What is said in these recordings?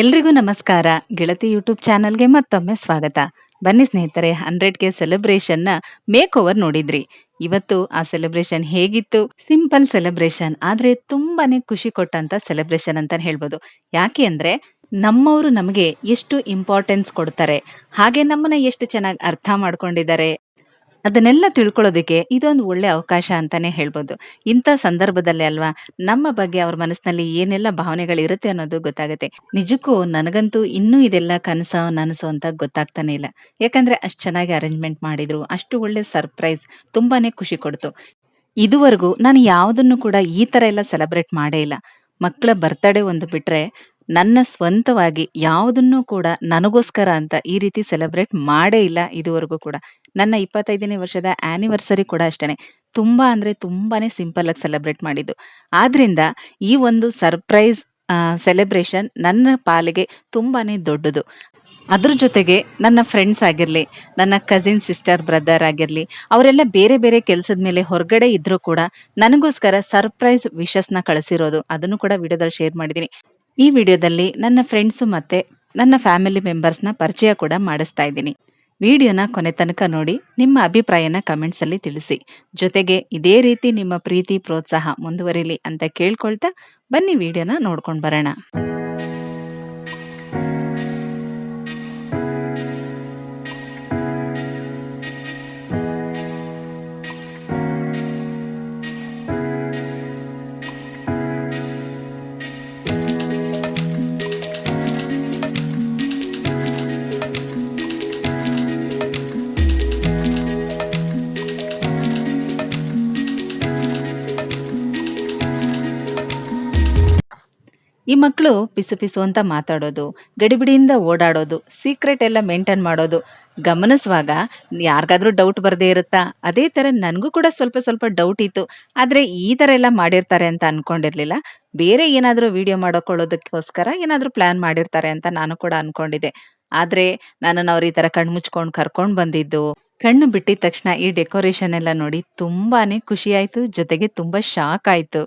ಎಲ್ರಿಗೂ ನಮಸ್ಕಾರ. ಗೆಳತಿ ಯೂಟ್ಯೂಬ್ ಚಾನಲ್ಗೆ ಮತ್ತೊಮ್ಮೆ ಸ್ವಾಗತ. ಬನ್ನಿ ಸ್ನೇಹಿತರೆ ಹಂಡ್ರೆಡ್ ಕೆ ನ ಮೇಕ್ ಓವರ್ ನೋಡಿದ್ರಿ. ಇವತ್ತು ಆ ಸೆಲೆಬ್ರೇಷನ್ ಹೇಗಿತ್ತು? ಸಿಂಪಲ್ ಸೆಲೆಬ್ರೇಷನ್ ಆದ್ರೆ ತುಂಬಾನೇ ಖುಷಿ ಕೊಟ್ಟಂತ ಸೆಲೆಬ್ರೇಷನ್ ಅಂತ ಹೇಳ್ಬೋದು. ಯಾಕೆ ಅಂದ್ರೆ, ನಮ್ಮವರು ನಮಗೆ ಎಷ್ಟು ಇಂಪಾರ್ಟೆನ್ಸ್ ಕೊಡ್ತಾರೆ, ಹಾಗೆ ನಮ್ಮನ್ನ ಎಷ್ಟು ಚೆನ್ನಾಗಿ ಅರ್ಥ ಮಾಡ್ಕೊಂಡಿದ್ದಾರೆ ಅದನ್ನೆಲ್ಲ ತಿಳ್ಕೊಳ್ಳೋದಕ್ಕೆ ಇದೊಂದು ಒಳ್ಳೆ ಅವಕಾಶ ಅಂತಾನೆ ಹೇಳ್ಬೋದು. ಇಂಥ ಸಂದರ್ಭದಲ್ಲಿ ಅಲ್ವಾ, ನಮ್ಮ ಬಗ್ಗೆ ಅವ್ರ ಮನಸ್ಸಿನಲ್ಲಿ ಏನೆಲ್ಲ ಭಾವನೆಗಳಿರುತ್ತೆ ಅನ್ನೋದು ಗೊತ್ತಾಗುತ್ತೆ. ನಿಜಕ್ಕೂ ನನಗಂತೂ ಇನ್ನೂ ಇದೆಲ್ಲ ಕನಸು ನನಸು ಅಂತ ಗೊತ್ತಾಗ್ತಾನೆ ಇಲ್ಲ. ಯಾಕಂದ್ರೆ ಅಷ್ಟು ಚೆನ್ನಾಗಿ ಅರೇಂಜ್ಮೆಂಟ್ ಮಾಡಿದ್ರು, ಅಷ್ಟು ಒಳ್ಳೆ ಸರ್ಪ್ರೈಸ್ ತುಂಬಾನೇ ಖುಷಿ ಕೊಡ್ತು. ಇದುವರೆಗೂ ನಾನು ಯಾವುದನ್ನು ಕೂಡ ಈ ತರ ಎಲ್ಲ ಸೆಲೆಬ್ರೇಟ್ ಮಾಡೇ ಇಲ್ಲ. ಮಕ್ಕಳ ಬರ್ತಡೇ ಒಂದು ಬಿಟ್ರೆ ನನ್ನ ಸ್ವಂತವಾಗಿ ಯಾವುದನ್ನು ಕೂಡ ನನಗೋಸ್ಕರ ಅಂತ ಈ ರೀತಿ ಸೆಲೆಬ್ರೇಟ್ ಮಾಡೇ ಇಲ್ಲ ಇದುವರೆಗೂ ಕೂಡ. ನನ್ನ ಇಪ್ಪತ್ತೈದನೇ ವರ್ಷದ ಆನಿವರ್ಸರಿ ಕೂಡ ಅಷ್ಟೇ ತುಂಬಾ ಅಂದ್ರೆ ತುಂಬಾನೇ ಸಿಂಪಲ್ ಆಗಿ ಸೆಲೆಬ್ರೇಟ್ ಮಾಡಿದ್ದು. ಆದ್ರಿಂದ ಈ ಒಂದು ಸರ್ಪ್ರೈಸ್ ಸೆಲೆಬ್ರೇಷನ್ ನನ್ನ ಪಾಲಿಗೆ ತುಂಬಾನೇ ದೊಡ್ಡದು. ಅದ್ರ ಜೊತೆಗೆ ನನ್ನ ಫ್ರೆಂಡ್ಸ್ ಆಗಿರಲಿ, ನನ್ನ ಕಸಿನ್ ಸಿಸ್ಟರ್ ಬ್ರದರ್ ಆಗಿರಲಿ, ಅವರೆಲ್ಲ ಬೇರೆ ಬೇರೆ ಕೆಲಸದ ಮೇಲೆ ಹೊರಗಡೆ ಇದ್ರೂ ಕೂಡ ನನಗೋಸ್ಕರ ಸರ್ಪ್ರೈಸ್ ವಿಶಸ್ನ ಕಳಿಸಿರೋದು. ಅದನ್ನು ಕೂಡ ವಿಡಿಯೋದಲ್ಲಿ ಶೇರ್ ಮಾಡಿದ್ದೀನಿ. ಈ ವಿಡಿಯೋದಲ್ಲಿ ನನ್ನ ಫ್ರೆಂಡ್ಸು ಮತ್ತೆ ನನ್ನ ಫ್ಯಾಮಿಲಿ ಮೆಂಬರ್ಸ್ನ ಪರಿಚಯ ಕೂಡ ಮಾಡಿಸ್ತಾ ಇದ್ದೀನಿ. ವಿಡಿಯೋನ ಕೊನೆ ತನಕ ನೋಡಿ, ನಿಮ್ಮ ಅಭಿಪ್ರಾಯನ ಕಮೆಂಟ್ಸಲ್ಲಿ ತಿಳಿಸಿ. ಜೊತೆಗೆ ಇದೇ ರೀತಿ ನಿಮ್ಮ ಪ್ರೀತಿ, ಪ್ರೋತ್ಸಾಹ ಮುಂದುವರಿಲಿ ಅಂತ ಕೇಳ್ಕೊಳ್ತಾ ಬನ್ನಿ ವಿಡಿಯೋನ ನೋಡ್ಕೊಂಡು ಬರೋಣ. ಈ ಮಕ್ಕಳು ಪಿಸು ಪಿಸು ಅಂತ ಮಾತಾಡೋದು, ಗಡಿಬಿಡಿಯಿಂದ ಓಡಾಡೋದು ಸೀಕ್ರೆಟ್ ಎಲ್ಲ ಮೇಂಟೈನ್ ಮಾಡೋದು. ಗಮನಿಸುವಾಗ ಯಾರಿಗಾದ್ರೂ ಡೌಟ್ ಬರದೇ ಇರುತ್ತಾ? ಅದೇ ಥರ ನನಗೂ ಕೂಡ ಸ್ವಲ್ಪ ಸ್ವಲ್ಪ ಡೌಟ್ ಇತ್ತು. ಆದ್ರೆ ಈ ಥರ ಎಲ್ಲ ಮಾಡಿರ್ತಾರೆ ಅಂತ ಅನ್ಕೊಂಡಿರ್ಲಿಲ್ಲ. ಬೇರೆ ಏನಾದರೂ ವಿಡಿಯೋ ಮಾಡೋಕೊಳ್ಳೋದಕ್ಕೋಸ್ಕರ ಏನಾದರೂ ಪ್ಲಾನ್ ಮಾಡಿರ್ತಾರೆ ಅಂತ ನಾನು ಕೂಡ ಅನ್ಕೊಂಡಿದ್ದೆ. ಆದರೆ ನನ್ನನ್ನು ಅವ್ರು ಈ ಥರ ಕಣ್ಣು ಮುಚ್ಕೊಂಡು ಕರ್ಕೊಂಡ್ ಬಂದಿದ್ದು. ಕಣ್ಣು ಬಿಟ್ಟಿದ ತಕ್ಷಣ ಈ ಡೆಕೋರೇಷನ್ ಎಲ್ಲ ನೋಡಿ ತುಂಬಾನೇ ಖುಷಿಯಾಯಿತು ಜೊತೆಗೆ ತುಂಬ ಶಾಕ್ ಆಯ್ತು.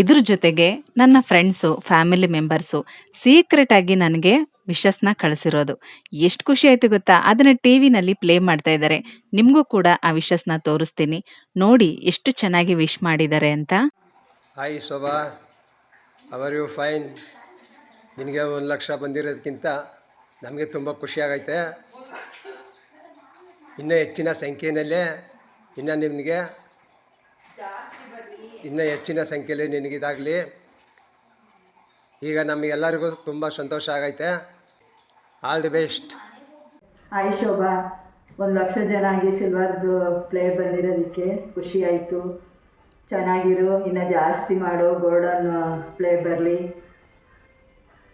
ಇದ್ರ ಜೊತೆಗೆ ನನ್ನ ಫ್ರೆಂಡ್ಸು ಫ್ಯಾಮಿಲಿ ಮೆಂಬರ್ಸು ಸೀಕ್ರೆಟ್ ಆಗಿ ನನಗೆ ವಿಶಸ್ನ ಕಳಿಸಿರೋದು. ಎಷ್ಟು ಖುಷಿ ಆಯ್ತು ಗೊತ್ತಾ? ಅದನ್ನ ಟಿವಿನಲ್ಲಿ ಪ್ಲೇ ಮಾಡ್ತಾ ಇದ್ದಾರೆ ನಿಮಗೂ ಕೂಡ ಆ ವಿಶಸ್ನ ತೋರಿಸ್ತೀನಿ. ನೋಡಿ ಎಷ್ಟು ಚೆನ್ನಾಗಿ ವಿಶ್ ಮಾಡಿದ್ದಾರೆ ಅಂತ. Hi Shobha. How are you fine ನಿನಗೆ ಒಂದು ಲಕ್ಷ ಬಂದಿರೋದಕ್ಕಿಂತ ನಮಗೆ ತುಂಬ ಖುಷಿಯಾಗೈತೆ ಇನ್ನೂ ಹೆಚ್ಚಿನ ಸಂಖ್ಯೆಯಲ್ಲೇ ಇನ್ನು ನಿನಗೆ ಇನ್ನೂ ಹೆಚ್ಚಿನ ಸಂಖ್ಯೆಯಲ್ಲಿ ನಿನಗಿದಾಗಲಿ. ಈಗ ನಮಗೆಲ್ಲರಿಗೂ ತುಂಬ ಸಂತೋಷ ಆಗೈತೆ. All the best hi Shobha ಒಂದು ಲಕ್ಷ ಜನ ಆಗಿ ಸಿಲ್ವರ್ದು ಪ್ಲೇ ಬಂದಿರೋದಕ್ಕೆ ಖುಷಿ ಆಯಿತು. ಚೆನ್ನಾಗಿರು ಇನ್ನು ಜಾಸ್ತಿ ಮಾಡು ಗೋಲ್ಡನ್ ಪ್ಲೇ ಬರಲಿ.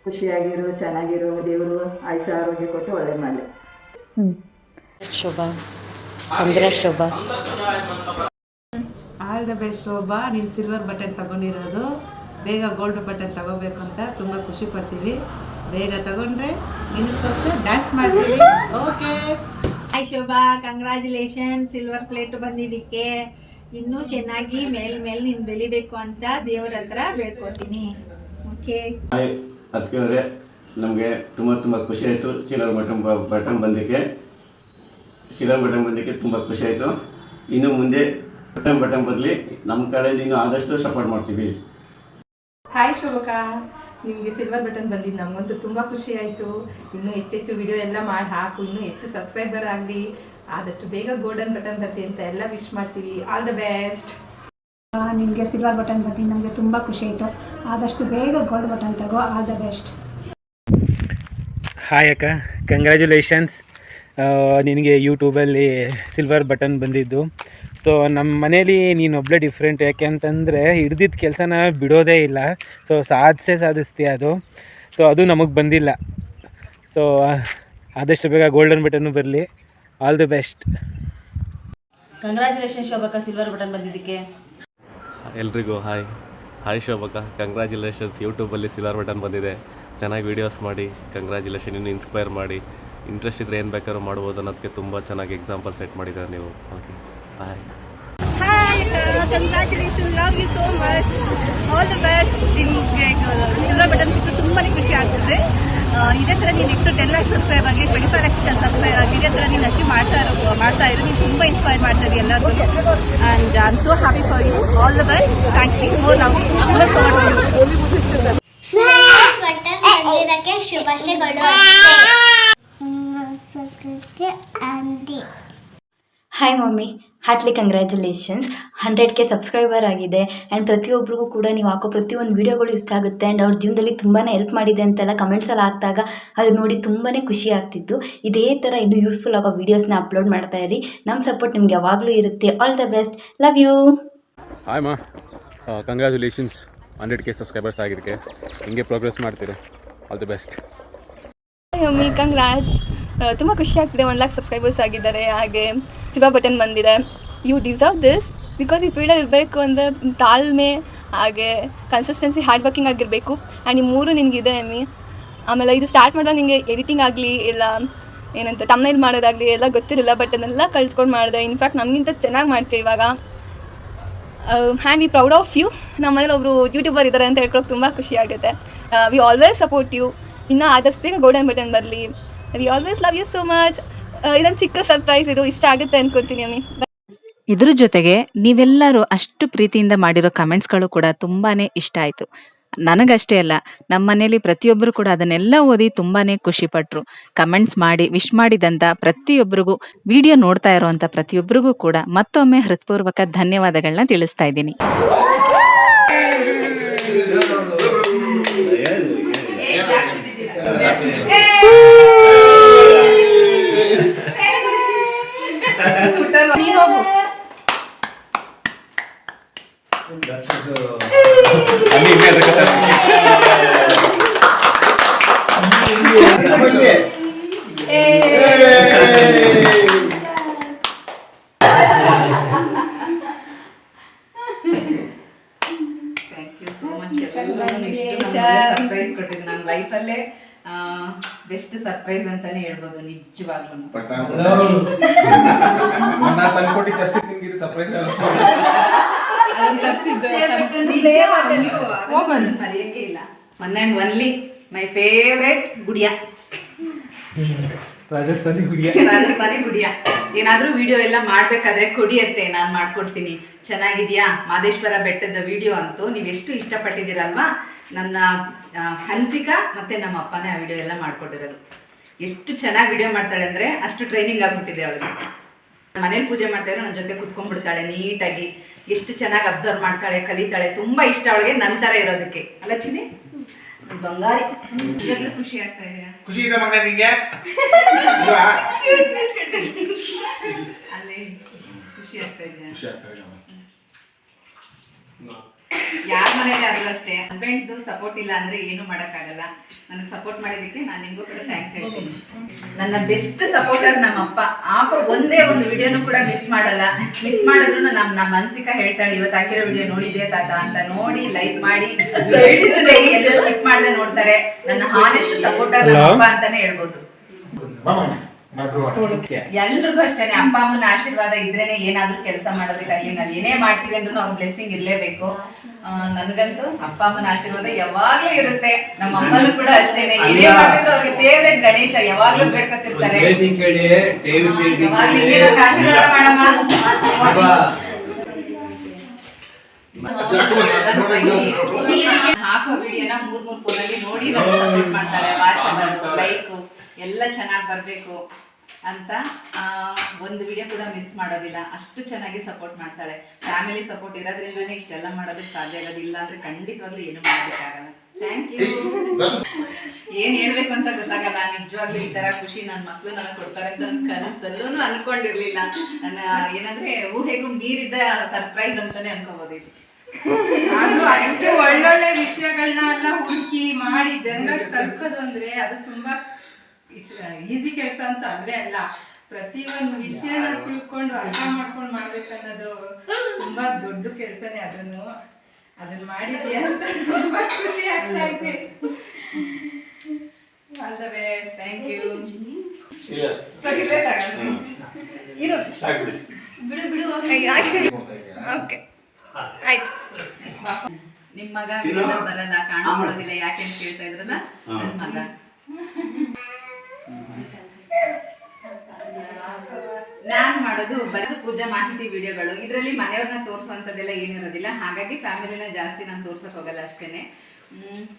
ಖುಷಿಯಾಗಿರು ಚೆನ್ನಾಗಿರು ದೇವರು ಆಯುಷ ಆರೋಗ್ಯ ಕೊಟ್ಟು ಒಳ್ಳೆ ಮಾಡಲಿ. ಶೋಭಾ ಅಂದರೆ ಶೋಭಾ. ಆಲ್ ಶೋಭಾ ನೀನು ಸಿಲ್ವರ್ ಬಟನ್ ತಗೊಂಡಿರೋದು. ಬೇಗ ಗೋಲ್ಡ್ ಬಟನ್ ತಗೋಬೇಕು ಅಂತ ತುಂಬ ಖುಷಿ ಪಡ್ತೀವಿ ಬೇಗ ತಗೊಂಡ್ರೆ ನಿನಗೋಸ್ಕರ ಡ್ಯಾನ್ಸ್ ಮಾಡ್ತೀವಿ okay hi Shobha congratulation silver plate ಬಂದಿದ್ದಕ್ಕೆ ಇನ್ನೂ ಚೆನ್ನಾಗಿ ಮೇಲ್ ಮೇಲೆ ನೀನು ಬೆಳಿಬೇಕು ಅಂತ ದೇವ್ರ ಹತ್ರ ಬೇಡ್ಕೊತೀನಿ. ಓಕೆ ಹಾಯ್ ಅದಕ್ಕೆ ನಮಗೆ ತುಂಬ ತುಂಬ ಖುಷಿ ಆಯಿತು ಸಿಲ್ವರ್ ಬಟನ್ ಬಟನ್ ಬಂದಕ್ಕೆ ಸಿಲ್ವರ್ ಬಟನ್ ಬಂದಕ್ಕೆ ತುಂಬ ಖುಷಿ ಆಯಿತು. ಇನ್ನು ಮುಂದೆ ಬಟನ್ ಬಟನ್ ಬರಲಿ. ನಮ್ಮ ಕಡೆ ನೀನು ಆದಷ್ಟು ಸಪೋರ್ಟ್ ಮಾಡ್ತೀವಿ. ಹಾಯ್ ಶೋಭಕ. ನಿಮಗೆ ಸಿಲ್ವರ್ ಬಟನ್ ಬಂದಿದ್ದು ನಮಗಂತೂ ತುಂಬ ಖುಷಿ ಆಯಿತು. ಇನ್ನೂ ಹೆಚ್ಚೆಚ್ಚು ವಿಡಿಯೋ ಎಲ್ಲ ಮಾಡಿ ಹಾಕು. ಇನ್ನೂ ಹೆಚ್ಚು ಸಬ್ಸ್ಕ್ರೈಬರ್ ಆಗಲಿ. ಆದಷ್ಟು ಬೇಗ ಗೋಲ್ಡನ್ ಬಟನ್ ಬರ್ತಿ ಅಂತ ಎಲ್ಲ ವಿಶ್ ಮಾಡ್ತೀವಿ. ಆಲ್ ದ ಬೆಸ್ಟ್ ನಿಮಗೆ ಸಿಲ್ವರ್ ಬಟನ್ ಬಂದು ನಮಗೆ ತುಂಬ ಖುಷಿ ಆಯಿತು. ಆದಷ್ಟು ಬೇಗ ಗೋಲ್ಡ್ ಬಟನ್ ತಗೋ. ಆಲ್ ದ ಬೆಸ್ಟ್ ಹಾಯ್ ಅಕ್ಕ. ಕಂಗ್ರ್ಯಾಚುಲೇಷನ್ಸ್ ನಿನಗೆ ಯೂಟ್ಯೂಬಲ್ಲಿ ಸಿಲ್ವರ್ ಬಟನ್ ಬಂದಿದ್ದು. ಸೊ ನಮ್ಮ ಮನೇಲಿ ನೀನು ಒಬ್ಬಳೇ ಡಿಫ್ರೆಂಟ್ ಯಾಕೆ ಅಂತಂದರೆ ಹಿಡ್ದಿದ್ದ ಕೆಲಸನ ಬಿಡೋದೇ ಇಲ್ಲ. ಸೊ ಸಾಧಿಸೇ ಸಾಧಿಸ್ತೀಯ ಅದು. ಸೊ ಅದು ನಮಗೆ ಬಂದಿಲ್ಲ. ಸೊ ಆದಷ್ಟು ಬೇಗ ಗೋಲ್ಡನ್ ಬಟನ್ನು ಬರಲಿ. ಆಲ್ ದಿ ಬೆಸ್ಟ್ ಕಂಗ್ರ್ಯಾಚುಲೇಷನ್ ಶೋಭಕ ಸಿಲ್ವರ್ ಬಟನ್ ಬಂದಿದ್ದಕ್ಕೆ. ಎಲ್ರಿಗೂ ಹಾಯ್ ಹಾಯ್ ಶೋಭಕ ಕಂಗ್ರ್ಯಾಚುಲೇಷನ್ಸ್ ಯೂಟ್ಯೂಬಲ್ಲಿ ಸಿಲ್ವರ್ ಬಟನ್ ಬಂದಿದೆ. ಚೆನ್ನಾಗಿ ವೀಡಿಯೋಸ್ ಮಾಡಿ. ಕಂಗ್ರ್ಯಾಚುಲೇಷನ್ ಇನ್ನು ಇನ್ಸ್ಪೈರ್ ಮಾಡಿ. ಇಂಟ್ರೆಸ್ಟ್ ಇದ್ದರೆ ಏನು ಬೇಕಾದ್ರೂ ಮಾಡ್ಬೋದು ಅನ್ನೋದಕ್ಕೆ ತುಂಬ ಚೆನ್ನಾಗಿ ಎಕ್ಸಾಂಪಲ್ ಸೆಟ್ ಮಾಡಿದ್ದಾರೆ ನೀವು. Okay bye hi congratulation love you so much all the best ನಿಮಗೆ ಸಿಲ್ವರ್ ಬಟನ್ ಸಿಕ್ಕರೆ ತುಂಬಾ ಖುಷಿ ಆಗ್ತದೆ. ಇದೇ ಥರ ನೀನು ನೆಕ್ಸ್ಟ್ ಟೆನ್ ಲ್ಯಾಕ್ ಸಬ್ಸ್ಕ್ರೈಬ್ ಆಗಲಿ ಟ್ವೆಂಟಿ ಫೈವ್ ಲ್ಯಾಕ್ಸ್ ಸಬ್ಸ್ಕ್ರೈಬ್ ಆಗಲಿ ಇದೇ ಥರ ನೀನು ಅಚೀವ್ ಮಾಡ್ತಾ ಇರೋ ಮಾಡ್ತಾ ಇರೋ ನೀನು ತುಂಬ ಇನ್ಸ್ಪೈರ್ ಮಾಡ್ತಾ ಇದೆಯಾ ಎಲ್ಲರಿಗೂ. And I am so happy for you all the best thank you more ನಾವು ಬಂದಿರಕ್ಕೆ ಶುಭಾಶಯಗಳು. ಅಂದಿ hi mummy heartly congratulations hundred K subscriber ಆಗಿದೆ. ಆ್ಯಂಡ್ ಪ್ರತಿಯೊಬ್ಬರಿಗೂ ಕೂಡ ನೀವು ಹಾಕೋ ಪ್ರತಿಯೊಂದು ವೀಡಿಯೋಗಳು ಇಷ್ಟ ಆಗುತ್ತೆ. ಆ್ಯಂಡ್ ಅವ್ರ ಜೀವನದಲ್ಲಿ ತುಂಬಾ ಹೆಲ್ಪ್ ಮಾಡಿದೆ ಅಂತೆಲ್ಲ ಕಮೆಂಟ್ಸಲ್ಲಿ ಹಾಕಿದಾಗ ಅದು ನೋಡಿ ತುಂಬಾ ಖುಷಿ ಆಗ್ತಿತ್ತು. ಇದೇ ಥರ ಇನ್ನೂ ಯೂಸ್ಫುಲ್ ಆಗೋ ವೀಡಿಯೋಸ್ನ ಅಪ್ಲೋಡ್ ಮಾಡ್ತಾ ಇರಿ. ನಮ್ಮ ಸಪೋರ್ಟ್ ನಿಮಗೆ ಯಾವಾಗಲೂ ಇರುತ್ತೆ. All the best love you hi ಮಾ ಕಂಗ್ರ್ಯಾಚುಲೇಷನ್ಸ್ ಹಂಡ್ರೆಡ್ ಕೆ ಸಬ್ಸ್ಕ್ರೈಬರ್ಸ್ ಆಗಿದ್ದಕ್ಕೆ. ಹಿಂಗೆ ಪ್ರೋಗ್ರೆಸ್ ಮಾಡ್ತೀರಿ. ಆಲ್ ದ ಬೆಸ್ಟ್ ಮಮ್ಮಿ ತುಂಬ ಖುಷಿ ಆಗ್ತಿದೆ. ಒನ್ ಲ್ಯಾಕ್ ಸಬ್ಸ್ಕ್ರೈಬರ್ಸ್ ಆಗಿದ್ದಾರೆ. ಹಾಗೆ ಸಿಲ್ವರ್ ಬಟನ್ ಬಂದಿದೆ. ಯು ಡಿಸರ್ವ್ ದಿಸ್ ಬಿಕಾಸ್ ಈ ಫೀಲ್ಡಲ್ಲಿ ಇರಬೇಕು ಅಂದರೆ ತಾಳ್ಮೆ ಹಾಗೆ ಕನ್ಸಿಸ್ಟೆನ್ಸಿ ಹಾರ್ಡ್ ವರ್ಕಿಂಗ್ ಆಗಿರಬೇಕು. ಆ್ಯಂಡ್ ಈ ಮೂರು ನಿನಗಿದೆ, ಎಮ್ಮಿ. ಆಮೇಲೆ ಇದು ಸ್ಟಾರ್ಟ್ ಮಾಡಿದಾಗ ನಿಮಗೆ ಎಡಿಟಿಂಗ್ ಆಗಲಿ ಇಲ್ಲ ಏನಂತ ತಮ್ಮನೇಲಿ ಮಾಡೋದಾಗಲಿ ಎಲ್ಲ ಗೊತ್ತಿರಲಿಲ್ಲ ಬಟ್ ಅದನ್ನೆಲ್ಲ ಕಲ್ತ್ಕೊಂಡು ಮಾಡಿದೆ. ಇನ್ಫ್ಯಾಕ್ಟ್ ನಮಗಿಂತ ಚೆನ್ನಾಗಿ ಮಾಡ್ತೀವಿ ಇವಾಗ. And we proud of you ನಮ್ಮ ಮನೇಲಿ ಒಬ್ಬರು ಯೂಟ್ಯೂಬರ್ ಇದ್ದಾರೆ ಅಂತ ಹೇಳ್ಕೊಳಕ್ಕೆ ತುಂಬ ಖುಷಿ ಆಗುತ್ತೆ. ವಿ ಆಲ್ವೇಸ್ ಸಪೋರ್ಟ್ ಯು ಇನ್ನೂ ಆದಷ್ಟು ಬೇಗ ಗೋಲ್ಡನ್ ಬಟನ್ ಬರಲಿ. We always love you so much ಇದೊಂದು ಚಿಕ್ಕ ಸರ್ಪ್ರೈಸ್ ಇದು. ಇಷ್ಟ ಆಗುತ್ತೆ ಅನ್ಕೋತೀನಿ ಅಮ್ಮಿ ಇದ್ರ ಜೊತೆಗೆ ನೀವೆಲ್ಲರೂ ಅಷ್ಟು ಪ್ರೀತಿಯಿಂದ ಮಾಡಿರೋ ಕಮೆಂಟ್ಸ್ಗಳು ಕೂಡ ತುಂಬಾನೇ ಇಷ್ಟ ಆಯ್ತು. ನನಗಷ್ಟೇ ಅಲ್ಲ ನಮ್ಮ ಮನೆಯಲ್ಲಿ ಪ್ರತಿಯೊಬ್ಬರು ಕೂಡ ಅದನ್ನೆಲ್ಲ ಓದಿ ತುಂಬಾನೇ ಖುಷಿ ಪಟ್ರು. ಕಮೆಂಟ್ಸ್ ಮಾಡಿ ವಿಶ್ ಮಾಡಿದಂತ ಪ್ರತಿಯೊಬ್ಬರಿಗೂ ವಿಡಿಯೋ ನೋಡ್ತಾ ಇರುವಂತ ಪ್ರತಿಯೊಬ್ಬರಿಗೂ ಕೂಡ ಮತ್ತೊಮ್ಮೆ ಹೃತ್ಪೂರ್ವಕ ಧನ್ಯವಾದಗಳನ್ನ ತಿಳಿಸ್ತಾ ಇದ್ದೀನಿ thank you so much surprise ಕೊಟ್ಟಿದ್ದು ನನ್ನ ಲೈಫಲ್ಲೇ ಬೆಸ್ಟ್ ಸರ್ಪ್ರೈಸ್ ಅಂತಾನೆ ಹೇಳ್ಬೋದು ನಿಜವಾಗ್ಲೂ. ಮರೆಯಂಗೆ ಇಲ್ಲ. One and only my favourite Gudiya. Rajasthani Gudiya. Rajasthani ಗುಡಿಯ. ಏನಾದ್ರೂ ವಿಡಿಯೋ ಎಲ್ಲ ಮಾಡಬೇಕಾದ್ರೆ ಕೊಡಿ ಅಂತೆ ನಾನು ಮಾಡ್ಕೊಡ್ತೀನಿ. ಚೆನ್ನಾಗಿದ್ಯಾ? ಮಾದೇಶ್ವರ ಬೆಟ್ಟದ ವಿಡಿಯೋ ಅಂತೂ ನೀವೆಷ್ಟು ಎಷ್ಟು ಇಷ್ಟಪಟ್ಟಿದ್ದೀರಲ್ವಾ? ನನ್ನ ಹನ್ಸಿಕಾ ಮತ್ತೆ ನಮ್ಮ ಅಪ್ಪನೇ ಆ ವಿಡಿಯೋ ಎಲ್ಲ ಮಾಡ್ಕೊಟ್ಟಿರೋದು. ಎಷ್ಟು ಚೆನ್ನಾಗಿ ವಿಡಿಯೋ ಮಾಡ್ತಾಳೆ ಅಂದ್ರೆ ಅಷ್ಟು ಟ್ರೈನಿಂಗ್ ಆಗಿಬಿಟ್ಟಿದೆ ಅವಳಿಗೆ ಮನೇಲಿ ಪೂಜೆ ಮಾಡ್ತಾ ನನ್ನ ಜೊತೆ ಕುತ್ಕೊಂಡ್ಬಿಡ್ತಾಳೆ ನೀಟಾಗಿ. ಎಷ್ಟು ಚೆನ್ನಾಗಿ ಅಬ್ಸರ್ವ್ ಮಾಡ್ತಾಳೆ ಕಲಿತಾಳೆ ತುಂಬಾ ಇಷ್ಟ ಅವಳಿಗೆ. ನನ್ನ ಥರ ಇರೋದಕ್ಕೆ. ಅಲ್ಲ ಚಿನ್ನಿ? ಬಂಗಾರಿ. ಖುಷಿ ಆಗ್ತಾ ಇದೆಯಾ? ಖುಷಿ ಇದೆ ಮಗ ನಿಂಗೆ? ಅಲ್ಲಿ ಖುಷಿ ಆಗ್ತಾ ಇದೆ. ಖುಷಿ ಆಗ್ತಾ ಇದೆ ಯಾರ ಮನೇಲಿ ಆದ್ರೂ ಅಷ್ಟೇ ಹಸ್ಬೆಂಡ್ ಸಪೋರ್ಟ್ ಇಲ್ಲ ಅಂದ್ರೆ ಏನು ಮಾಡೋಕ್ಕಾಗಲ್ಲ. ನನಗೆ ಸಪೋರ್ಟ್ ಮಾಡಿದ್ದಕ್ಕೆ ನಾನು ನಿಮಗೂ ಕೂಡ ಥ್ಯಾಂಕ್ಸ್ ಹೇಳ್ತೀನಿ. ನನ್ನ ಬೆಸ್ಟ್ ಸಪೋರ್ಟರ್ ನಮ್ಮ ಅಪ್ಪ. ಆಪ ಒಂದೇ ಒಂದು ವಿಡಿಯೋನು ಕೂಡ ಮಿಸ್ ಮಾಡಲ್ಲ. ಮಿಸ್ ಮಾಡಿದ್ರು ನಮ್ಮ ನಮ್ಮ ಮನ್ಸಿಕ ಹೇಳ್ತಾಳೆ ಇವತ್ತು ಹಾಕಿರೋ ವಿಡಿಯೋ ನೋಡಿದ್ದೆ ತಾತ? ಅಂತ ನೋಡಿ ಲೈಕ್ ಮಾಡಿ. ಎಲ್ಲ ಸ್ಕಿಪ್ ಮಾಡದೆ ನೋಡ್ತಾರೆ. ನನ್ನ ಹಾನೆಸ್ಟ್ ಸಪೋರ್ಟರ್ ನಮ್ಮ ಅಪ್ಪ ಅಂತಾನೆ ಹೇಳ್ಬೋದು. ಎಲ್ರಿಗೂ ಅಷ್ಟೇನೆ ಅಪ್ಪ ಅಮ್ಮನ ಆಶೀರ್ವಾದ ಇದ್ರೇನೆ ಏನಾದ್ರೂ ಕೆಲಸ ಮಾಡೋದಕ್ಕಾಗ್ಲಿ ನಾವ್ ಏನೇ ಮಾಡ್ತೀವಿ ಅಂದ್ರೂ ಅವ್ರ ಬ್ಲೆಸ್ಸಿಂಗ್ ಇರ್ಲೇಬೇಕು. ನನ್ಗಂತೂ ಅಪ್ಪ ಅಮ್ಮನ ಆಶೀರ್ವಾದ ಯಾವಾಗ್ಲೂ ಇರುತ್ತೆ. ನಮ್ಮ ಅಮ್ಮನೂ ಕೂಡ ಅಷ್ಟೇನೆ. ಏನೇ ಮಾಡಿದ್ರು ಅವ್ರಿಗೆ ಫೇವ್ರೆಟ್ ಗಣೇಶ ಯಾವಾಗ್ಲೂ ಬೇಡ್ಕೊತಿರ್ತಾರೆ. ಆಶೀರ್ವಾದ ಮಾಡಮ್ಮ. ಹಾಕೋ ವಿಡಿಯೋನ ಮೂರ್ ಮೂರ್ ಫೋನಲ್ಲಿ ನೋಡಿ ಸಪೋರ್ಟ್ ಮಾಡ್ತಾಳೆ. Watch like. ಎಲ್ಲ ಚೆನ್ನಾಗಿ ಬರಬೇಕು ಅಂತ ಒಂದು ವಿಡಿಯೋ ಕೂಡ ಮಿಸ್ ಮಾಡೋದಿಲ್ಲ. ಅಷ್ಟು ಚೆನ್ನಾಗಿ ಸಪೋರ್ಟ್ ಮಾಡ್ತಾಳೆ. ಫ್ಯಾಮಿಲಿ ಸಪೋರ್ಟ್ ಇರೋದ್ರಿಂದನೇ ಇಷ್ಟೆಲ್ಲ ಮಾಡೋದಕ್ಕೆ ಸಾಧ್ಯ ಆಗೋದಿಲ್ಲ ಅಂದ್ರೆ ಖಂಡಿತವಾಗ್ಲೂ ಏನು ಮಾಡೋದಕ್ಕಾಗಲ್ಲ ಥ್ಯಾಂಕ್ ಯು ಏನ್ ಹೇಳ್ಬೇಕು ಅಂತ ಗೊತ್ತಾಗಲ್ಲ. ನಿಜವಾಗ್ಲೂ ಈ ತರ ಖುಷಿ ನನ್ನ ಮಕ್ಳು ನನಗೆ ಕೊಡ್ತಾರೆ ಅಂತ ನನ್ನ ಕನಸಲ್ಲೂ ಅನ್ಕೊಂಡಿರ್ಲಿಲ್ಲ. ನನ್ನ, ಏನಂದ್ರೆ ಊಹೆಗೂ ಮೀರಿದ ಸರ್ಪ್ರೈಸ್ ಅಂತಾನೆ ಅನ್ಕೋಬಹುದು ಅಷ್ಟು ಒಳ್ಳೊಳ್ಳೆ ವಿಷಯಗಳನ್ನ ಎಲ್ಲ ಹುಡುಕಿ ಮಾಡಿ ಜನಗಳಿಗೆ ತಲುಪೋದು ಅಂದ್ರೆ ಅದು ತುಂಬಾ ಈಸಿ ಕೆಲಸ ಅಂತ ಅಲ್ವೇ ಅಲ್ಲ. ಪ್ರತಿ ಒಂದು ವಿಷಯನ ತಿಳ್ಕೊಂಡು ಅರ್ಥ ಮಾಡ್ಕೊಂಡು ಮಾಡ್ಬೇಕನ್ನೋದು ತುಂಬಾ ದೊಡ್ಡ ಕೆಲಸನೇ ಅದನ್ನು. ಅದನ್ನ ಮಾಡಿದ್ಯಾ? ಅಂತ ತುಂಬಾ ಖುಷಿ ಆಗ್ತಾ ಇದೆ. All the best thank you ಸರಿ ಇಲ್ಲೇ ತಗೊಂಡ್ರಿ ಇರು. ಬಿಡು ಬಿಡು ಓಕೆ. ಆಯ್ತು. ನಿಮ್ಮ ಮಗ ಬರಲ್ಲ ಕಾಣಿಸ್ಕೊಳ್ಳೋದಿಲ್ಲ ಯಾಕೆ ಅಂತ ಕೇಳ್ತಾ ಇದ್ರಲ್ಲ? ನನ್ನ ಮಗ. ನಾನು ಮಾಡೋದು ಬರೀ ಪೂಜಾ ಮಾಹಿತಿ ವಿಡಿಯೋಗಳು. ಇದರಲ್ಲಿ ಮನೆಯವ್ರನ್ನ ತೋರಿಸುವಂಥದ್ದೆಲ್ಲ ಏನಿರೋದಿಲ್ಲ. ಹಾಗಾಗಿ ಫ್ಯಾಮಿಲಿನ ಜಾಸ್ತಿ ನಾನು ತೋರ್ಸಕ್ ಹೋಗಲ್ಲ ಅಷ್ಟೇನೆ.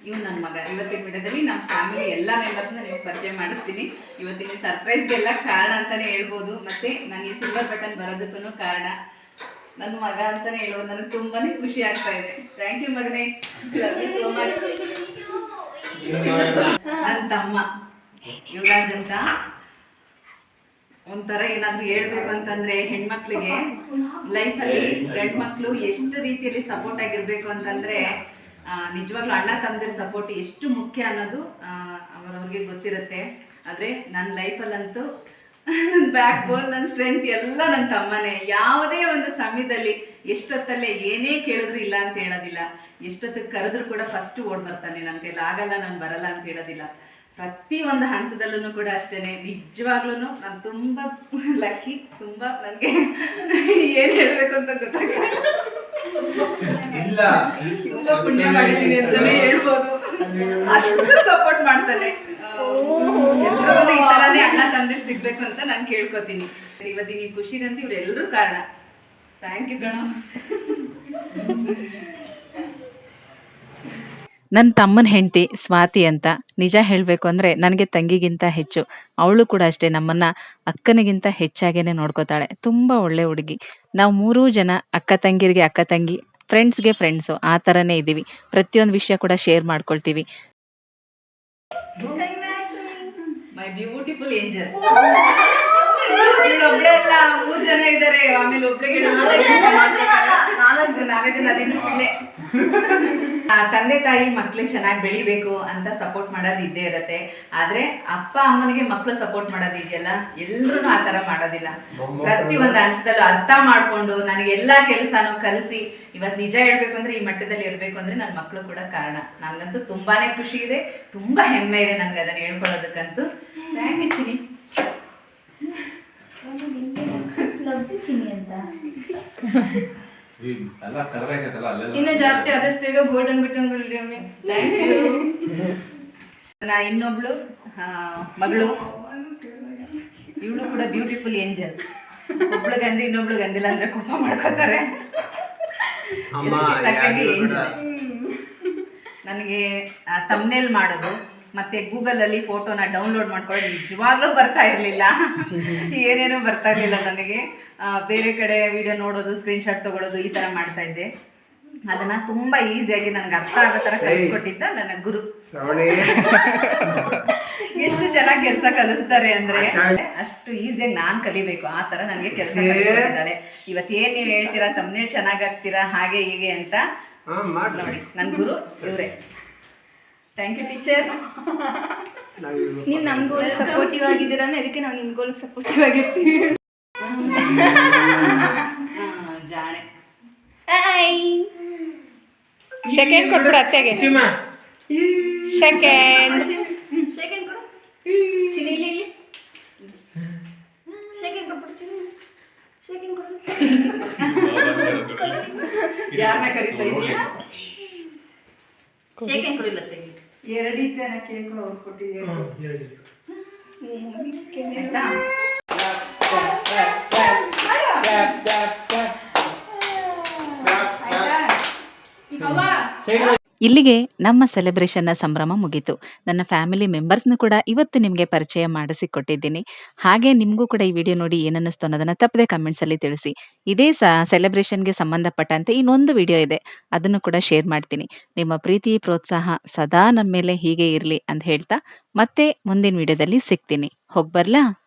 ಇವ್ ನನ್ನ ಮಗ. ಇವತ್ತಿನ ವಿಡಿಯೋದಲ್ಲಿ ನಮ್ಮ ಫ್ಯಾಮಿಲಿ ಎಲ್ಲ ಮೆಂಬರ್ಸ್ನ ನಿಮ್ಗೆ ಪರಿಚಯ ಮಾಡಿಸ್ತೀನಿ. ಇವತ್ತಿನ ಸರ್ಪ್ರೈಸ್ಗೆಲ್ಲ ಕಾರಣ ಅಂತಾನೆ ಹೇಳ್ಬೋದು. ಮತ್ತೆ ನಾನು ಈ ಸಿಲ್ವರ್ ಬಟನ್ ಬರೋದಕ್ಕೂ ಕಾರಣ. ನನ್ನ ಮಗ ಅಂತಾನೆ ಹೇಳೋದು ನನಗೆ ತುಂಬಾನೇ ಖುಷಿ ಆಗ್ತಾ ಇದೆ. ಥ್ಯಾಂಕ್ ಯು ಮಗನೇ. ಲವ್ ಯು ಸೋ ಮಚ್ ನನ್ನ ತಮ್ಮ. ಯುವರಾಜ್ ಅಂತ. ಒಂಥರ ಏನಾದ್ರೂ ಹೇಳ್ಬೇಕು ಅಂತಂದ್ರೆ ಹೆಣ್ಮಕ್ಳಿಗೆ ಲೈಫಲ್ಲಿ ಗಂಡ್ ಮಕ್ಳು ಎಷ್ಟು ರೀತಿಯಲ್ಲಿ ಸಪೋರ್ಟ್ ಆಗಿರ್ಬೇಕು ಅಂತಂದ್ರೆ ಆ, ನಿಜವಾಗ್ಲೂ ಅಣ್ಣ ತಮ್ಮದಿರ ಸಪೋರ್ಟ್ ಎಷ್ಟು ಮುಖ್ಯ ಅನ್ನೋದು ಅವರವ್ರಿಗೆ ಗೊತ್ತಿರುತ್ತೆ. ಆದ್ರೆ ನನ್ನ ಲೈಫಲ್ಲಂತೂ ನನ್ನ ಬ್ಯಾಕ್ ಬೋನ್ ನನ್ನ ಸ್ಟ್ರೆಂತ್ ಎಲ್ಲ ನನ್ನ ತಮ್ಮನೇ. ಯಾವುದೇ ಒಂದು ಸಮಯದಲ್ಲಿ ಎಷ್ಟೊತ್ತಲ್ಲೇ ಏನೇ ಕೇಳಿದ್ರು ಇಲ್ಲ ಅಂತ ಹೇಳೋದಿಲ್ಲ. ಎಷ್ಟೊತ್ತಿಗೆ ಕರೆದ್ರು ಕೂಡ ಫಸ್ಟ್ ಓಡ್ ಬರ್ತಾನೆ ನನ್ನ ಕೈಲಿ ಆಗಲ್ಲ ನಾನು ಬರಲ್ಲ ಅಂತ ಹೇಳೋದಿಲ್ಲ. ಪ್ರತಿ ಒಂದು ಹಂತದಲ್ಲೂ ಕೂಡ ಅಷ್ಟೇನೆ. ನಿಜವಾಗ್ಲೂ ನಾನು ತುಂಬ ಲಕ್ಕಿ ತುಂಬ ನನಗೆ ಏನು ಹೇಳಬೇಕು ಅಂತ ಗೊತ್ತಾಗಲ್ಲ ಇಲ್ಲ. ತುಂಬ ಪುಣ್ಯ ಮಾಡಿದ್ದೀನಿ ಅಂತಾನೆ ಹೇಳ್ಬೋದು. ಅಷ್ಟು ಸಪೋರ್ಟ್ ಮಾಡ್ತಾನೆ. ಎಲ್ಲರೂ ಈ ತರನೇ ಅಣ್ಣ ತಂದೆ ಸಿಗ್ಬೇಕು ಅಂತ ನಾನು ಕೇಳ್ಕೊತೀನಿ. ಇವತ್ತಿನ ಈ ಖುಷಿಗಂತ ಇವರೆಲ್ಲರೂ ಕಾರಣ. ಥ್ಯಾಂಕ್ ಯು ಕಣ ನನ್ನ ತಮ್ಮನ ಹೆಂಡತಿ ಸ್ವಾತಿ ಅಂತ ನಿಜ ಹೇಳಬೇಕು ಅಂದರೆ ನನಗೆ ತಂಗಿಗಿಂತ ಹೆಚ್ಚು. ಅವಳು ಕೂಡ ಅಷ್ಟೇ ನಮ್ಮನ್ನ ಅಕ್ಕನಿಗಿಂತ ಹೆಚ್ಚಾಗೇನೆ ನೋಡ್ಕೋತಾಳೆ. ತುಂಬ ಒಳ್ಳೆ ಹುಡುಗಿ. ನಾವು ಮೂರೂ ಜನ ಅಕ್ಕ ತಂಗಿರಿಗೆ ಅಕ್ಕ ತಂಗಿ ಫ್ರೆಂಡ್ಸ್ಗೆ ಫ್ರೆಂಡ್ಸು ಆ ಥರನೇ ಇದ್ದೀವಿ. ಪ್ರತಿಯೊಂದು ವಿಷಯ ಕೂಡ ಶೇರ್ ಮಾಡ್ಕೊಳ್ತೀವಿ. ಮೈ ಬ್ಯೂಟಿಫುಲ್ ಏಂಜಲ್ ಒಬ್ಳೆ ಅಲ್ಲ ಮೂರ್ ಜನ ಇದ್ದಾರೆ ಆಮೇಲೆ ಒಬ್ಳಿಗೆ ನಾಲ್ಕು ಜನ ನಾಲ್ಕು ಜನ ಅದೇನು ತಂದೆ ತಾಯಿ ಮಕ್ಳು ಚೆನ್ನಾಗಿ ಬೆಳಿಬೇಕು ಅಂತ ಸಪೋರ್ಟ್ ಮಾಡೋದು ಇದ್ದೇ ಇರತ್ತೆ. ಆದ್ರೆ ಅಪ್ಪ ಅಮ್ಮನಿಗೆ ಮಕ್ಳು ಸಪೋರ್ಟ್ ಮಾಡೋದು ಇದೆಯಲ್ಲ ಎಲ್ರು ಆ ತರ ಮಾಡೋದಿಲ್ಲ. ಪ್ರತಿ ಒಂದು ಹಂತದಲ್ಲೂ ಅರ್ಥ ಮಾಡ್ಕೊಂಡು ನನಗೆ ಎಲ್ಲಾ ಕೆಲಸನೂ ಕಲಿಸಿ ಇವತ್ತು ನಿಜ ಹೇಳ್ಬೇಕು ಅಂದ್ರೆ ಈ ಮಟ್ಟದಲ್ಲಿ ಇರ್ಬೇಕು ಅಂದ್ರೆ ನನ್ನ ಮಕ್ಕಳು ಕೂಡ ಕಾರಣ. ನನಗಂತೂ ತುಂಬಾನೇ ಖುಷಿ ಇದೆ ತುಂಬಾ ಹೆಮ್ಮೆ ಇದೆ ನನಗೆ ಅದನ್ನ ಹೇಳ್ಕೊಳ್ಳೋದಕ್ಕಂತೂ. ಥ್ಯಾಂಕ್ ಯು ಚಿನಿ ಕರ್ಬೇಕೈತಲ್ಲ ಅಲ್ಲೆಲ್ಲ ಇನ್ನ ಜಾಸ್ತಿ ಆದಷ್ಟು ಬೇಗ ಗೋಲ್ಡನ್ ಯು ನಾ ಇನ್ನೊಬ್ಳು ಮಗಳು. ಇವಳು ಕೂಡ ಬ್ಯೂಟಿಫುಲ್ ಏಂಜಲ್ ಒಬ್ಳು ಗಂದಿ ಇನ್ನೊಬ್ಳು ಗಂದಿಲ್ಲ ಅಂದ್ರೆ ಕೋಪ ಮಾಡ್ಕೋತಾರೆ. ನನಗೆ ತಮ್ನೇಲ್ ಮಾಡೋದು. ಮತ್ತೆ ಗೂಗಲ್ ಅಲ್ಲಿ ಫೋಟೋನ ಡೌನ್ಲೋಡ್ ಮಾಡ್ಕೊಳ್ಳೋದು ನಿಜವಾಗ್ಲೂ ಬರ್ತಾ ಇರಲಿಲ್ಲ. ಏನೇನೂ ಬರ್ತಾ ಇರಲಿಲ್ಲ ನನಗೆ. ಬೇರೆ ಕಡೆ ವಿಡಿಯೋ ನೋಡೋದು ಸ್ಕ್ರೀನ್ಶಾಟ್ ತಗೊಳ್ಳೋದು ಈ ಥರ ಮಾಡ್ತಾ ಇದ್ದೆ. ಅದನ್ನ ತುಂಬಾ ಈಸಿಯಾಗಿ ನನ್ಗೆ ಅರ್ಥ ಆಗೋ ತರ ಕಲಿಸ್ಕೊಟ್ಟಿದ್ದ ನನ್ನ ಗುರು. ಎಷ್ಟು ಚೆನ್ನಾಗಿ ಕೆಲಸ ಕಲಿಸ್ತಾರೆ ಅಂದ್ರೆ ಅಷ್ಟು ಈಸಿಯಾಗಿ ನಾನ್ ಕಲಿಬೇಕು. ಆ ತರ ನನಗೆ ಕೆಲಸ ಕಲಿಸ್ಕೊಟ್ಟಿದ್ದಾಳೆ. ಇವತ್ತು ಏನ್ ನೀವು ಹೇಳ್ತೀರಾ ತಮ್ಮನೇ ಚೆನ್ನಾಗ್ ಆಗ್ತೀರಾ ಹಾಗೆ ಹೀಗೆ ಅಂತ ನೋಡಿ ನನ್ನ ಗುರು ಇವರೇ. ಥ್ಯಾಂಕ್ ಯು ಟೀಚರ್ ನೀವು ನಮ್ಮ ಗೋಲ್ಗೆ ಸಪೋರ್ಟಿವ್ ಆಗಿದ್ದೀರಾ ಅಂದ್ರೆ ಅದಕ್ಕೆ ನಾವು ನಿಮ್ಮ ಗೋಲ್ಗೆ ಸಪೋರ್ಟಿವ್ ಆಗಿರ್ತೀವಿ. ಜಾಣೆ. ಸೆಕೆಂಡ್ ಕೊಟ್ಬಿಡು ಅತ್ತೆಗೆ. ಸೆಕೆಂಡ್ ಸೆಕೆಂಡ್ ಕೊಡು. ಚಿನಿ ಇಲ್ಲಿ ಇಲ್ಲಿ. ಸೆಕೆಂಡ್ ಕೊಟ್ಬಿಡು ಚಿನಿ ಸೆಕೆಂಡ್ ಕೊಡು. ಯಾರನ್ನ ಕರೀತಾ ಇದೀಯಾ ಸೆಕೆಂಡ್ ಕೊಡಿಲ್ಲ ತೆಗಿ ಎರಡಿದ್ದೆ ನಾ ಕೇಕ್ ಅವ್ರು ಕೊಟ್ಟಿದ್ದೀವಿ ಆಯ್ತಾ ಇಲ್ಲಿಗೆ ನಮ್ಮ ಸೆಲೆಬ್ರೇಷನ್ನ ಸಂಭ್ರಮ ಮುಗೀತು. ನನ್ನ ಫ್ಯಾಮಿಲಿ ಮೆಂಬರ್ಸ್ನು ಕೂಡ ಇವತ್ತು ನಿಮಗೆ ಪರಿಚಯ ಮಾಡಿಸಿಕೊಟ್ಟಿದ್ದೀನಿ. ಹಾಗೆ ನಿಮಗೂ ಕೂಡ ಈ ವಿಡಿಯೋ ನೋಡಿ ಏನನ್ನಿಸ್ತು ಅನ್ನೋದನ್ನ ತಪ್ಪದೆ ಕಮೆಂಟ್ಸಲ್ಲಿ ತಿಳಿಸಿ. ಇದೇ ಸ ಸೆಲೆಬ್ರೇಷನ್ಗೆ ಸಂಬಂಧಪಟ್ಟಂತೆ ಇನ್ನೊಂದು ವಿಡಿಯೋ ಇದೆ. ಅದನ್ನು ಕೂಡ ಶೇರ್ ಮಾಡ್ತೀನಿ. ನಿಮ್ಮ ಪ್ರೀತಿ, ಪ್ರೋತ್ಸಾಹ ಸದಾ ನಮ್ಮ ಮೇಲೆ ಹೀಗೆ ಇರಲಿ ಅಂತ ಹೇಳ್ತಾ ಮತ್ತೆ ಮುಂದಿನ ವಿಡಿಯೋದಲ್ಲಿ ಸಿಗ್ತೀನಿ. ಹೋಗ್ಬರ್ಲಾ